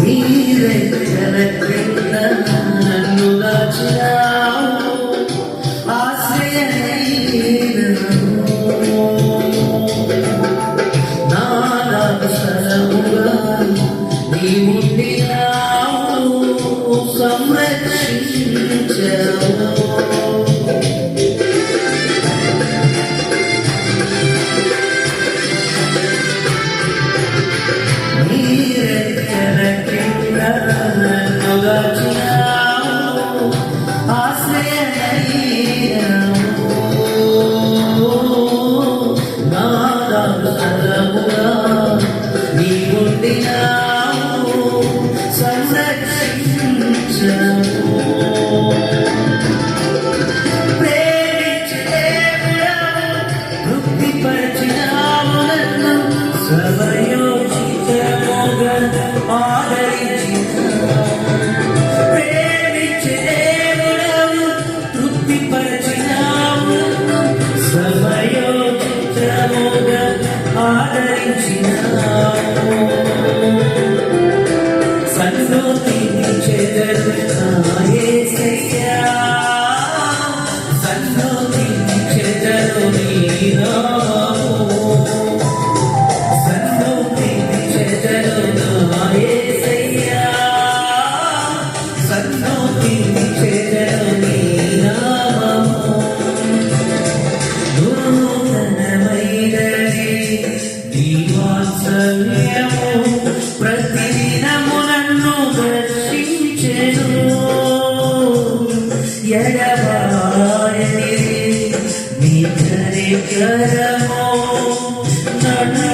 నీరెక్కన క్రింద నన్ను దాచినావు ఆశ్రయనైనావు నాదవసరముగా నీవుండినావు సంర వరముగా నీవుండినావు సంరక్షించము సమయోచితముగా చెడు ఎడబారని మీ నడు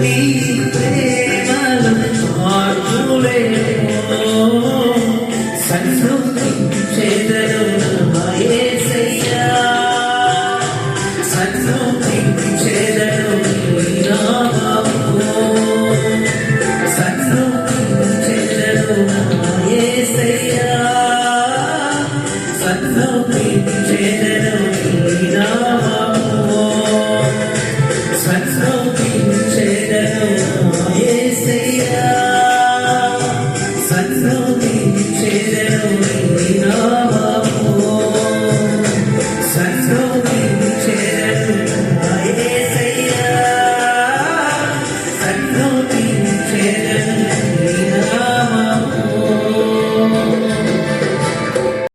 నీ ప్రేమలో మార్చులే. సంతృప్తి చేతను ఏసయ్యా సంతృప్తి చేతను సంతృప్తి చేతను ఏసయ్యా సంతృప్తి చేతను